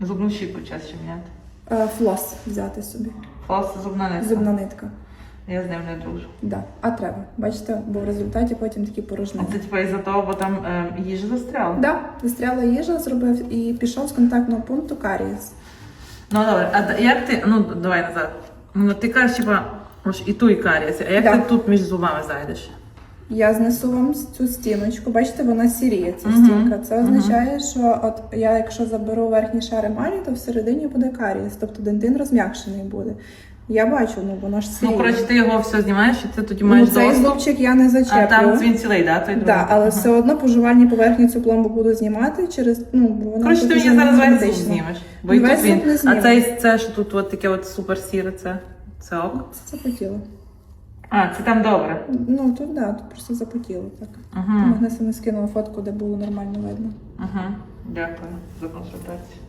Зубну щітку часто міняти. Е, Флос взяти собі. Фалс зубна нитка. Зубна нитка. Я з ним не дружу. Да. А треба. Бачите, бо в результаті потім такі А це типа із-за того, бо там е, їжа застряла. Да, застряла їжа, зробив і пішов з контактного пункту карієс. Ну добре, а д- як ти. Ну давай назад. Ну ти кажеш, типа, ось і ту і карієс. А як Да. ти тут між зубами зайдеш? Я знесу вам цю стіночку. Бачите, вона сіріє, ця Мгм. стінка. Це означає, що от я, якщо заберу верхні шари емалі, то всередині буде карієс, тобто дентин розм'якшений буде. Я бачу, ну воно ж сіріє. Ну, коротше, ти його все знімаєш, і ти тоді Ну, маєш цей доступ. зубчик я не А там він цілий, да? Той? Да, але Ага. все одно по жувальній поверхні цю пломбу буду знімати через ну бо вона Коротше, ти мені зараз весь зуб знімеш. Бо і тут він. А зніму. це, це що тут от таке от супер сіре, це, це ок. Це запотіло. А, це там добре. Ну тут да, тут просто запотіло так. Угу. Магнеса не скинула фотку, де було нормально видно. Угу. Дякую за консультацію.